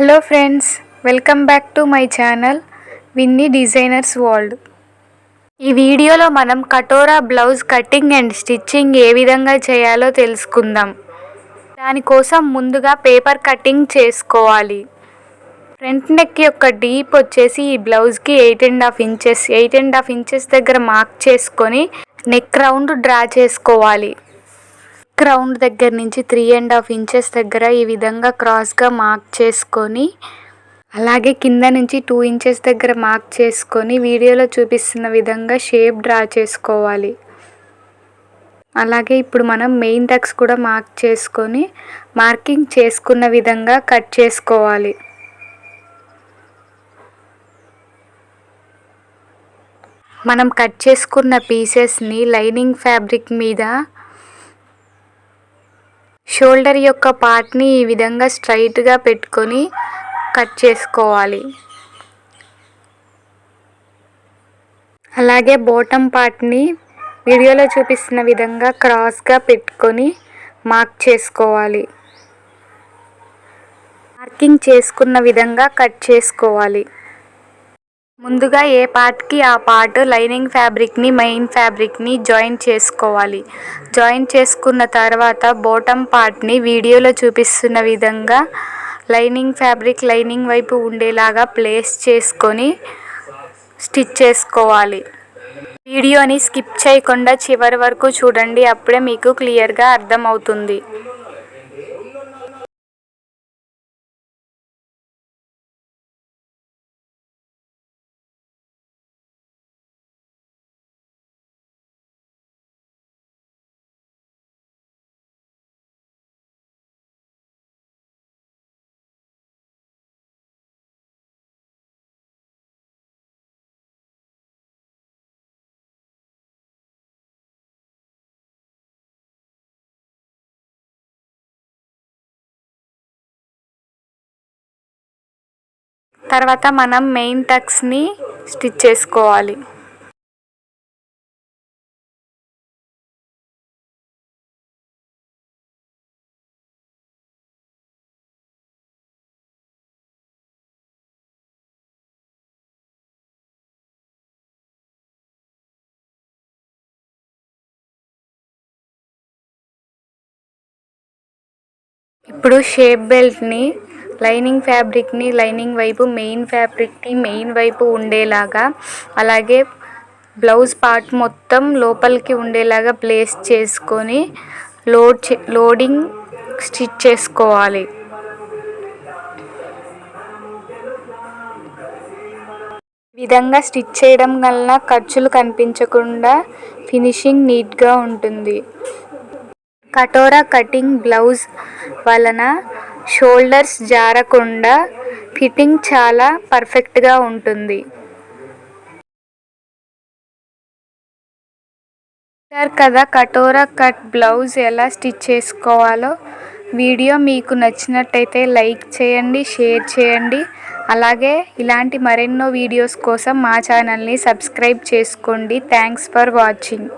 Hello friends welcome back to my channel Vinny designers world ఈ వీడియోలో మనం katora blouse cutting and stitching ఏ విధంగా చేయాలో తెలుసుకుందాం. దానికోసం ముందుగా పేపర్ కటింగ్ చేసుకోవాలి. ఫ్రంట్ నెక్ యొక్క డీప్ వచ్చేసి ఈ బ్లౌజ్కి eight and half inches eight and half inches దగ్గర మార్క్ చేసుకొని నెక్ రౌండ్ డ్రా చేసుకోవాలి. రౌండ్ దగ్గర నుంచి త్రీ అండ్ హాఫ్ ఇంచెస్ దగ్గర ఈ విధంగా క్రాస్గా మార్క్ చేసుకొని అలాగే కింద నుంచి టూ ఇంచెస్ దగ్గర మార్క్ చేసుకొని వీడియోలో చూపిస్తున్న విధంగా షేప్ డ్రా చేసుకోవాలి. అలాగే ఇప్పుడు మనం మెయిన్ టక్స్ కూడా మార్క్ చేసుకొని మార్కింగ్ చేసుకున్న విధంగా కట్ చేసుకోవాలి. మనం కట్ చేసుకున్న పీసెస్ని లైనింగ్ ఫ్యాబ్రిక్ మీద షోల్డర్ యొక్క పార్ట్ని ఈ విధంగా స్ట్రైట్గా పెట్టుకొని కట్ చేసుకోవాలి. అలాగే బోటమ్ పార్ట్ని వీడియోలో చూపిస్తున్న విధంగా క్రాస్గా పెట్టుకొని మార్క్ చేసుకోవాలి. మార్కింగ్ చేసుకున్న విధంగా కట్ చేసుకోవాలి. ముందుగా ఏ పార్ట్కి ఆ పార్ట్ లైనింగ్ ఫ్యాబ్రిక్ని మెయిన్ ఫ్యాబ్రిక్ని జాయిన్ చేసుకోవాలి. జాయిన్ చేసుకున్న తర్వాత బాటమ్ పార్ట్ని వీడియోలో చూపిస్తున్న విధంగా లైనింగ్ ఫ్యాబ్రిక్ లైనింగ్ వైపు ఉండేలాగా ప్లేస్ చేసుకొని స్టిచ్ చేసుకోవాలి. వీడియోని స్కిప్ చేయకుండా చివరి వరకు చూడండి అప్పుడే మీకు క్లియర్గా అర్థమవుతుంది. తర్వాత మనం మెయిన్ టక్స్ని స్టిచ్ చేసుకోవాలి. ఇప్పుడు షేప్ బెల్ట్ని లైనింగ్ ఫ్యాబ్రిక్ని లైనింగ్ వైపు మెయిన్ ఫ్యాబ్రిక్ని మెయిన్ వైపు ఉండేలాగా అలాగే బ్లౌజ్ పార్ట్ మొత్తం లోపలికి ఉండేలాగా ప్లేస్ చేసుకొని లోడ్ లోడింగ్ స్టిచ్ చేసుకోవాలి. విధంగా స్టిచ్ చేయడం వలన ఖర్చులు కనిపించకుండా ఫినిషింగ్ నీట్గా ఉంటుంది. కటోరా కటింగ్ బ్లౌజ్ వలన షోల్డర్స్ జారకుండా ఫిట్టింగ్ చాలా పర్ఫెక్ట్గా ఉంటుంది. కదా కటోరా కట్ బ్లౌజ్ ఎలా స్టిచ్ చేసుకోవాలో వీడియో మీకు నచ్చినట్టయితే లైక్ చేయండి షేర్ చేయండి. అలాగే ఇలాంటి మరెన్నో వీడియోస్ కోసం మా ఛానల్ని సబ్స్క్రైబ్ చేసుకోండి. Thanks for watching.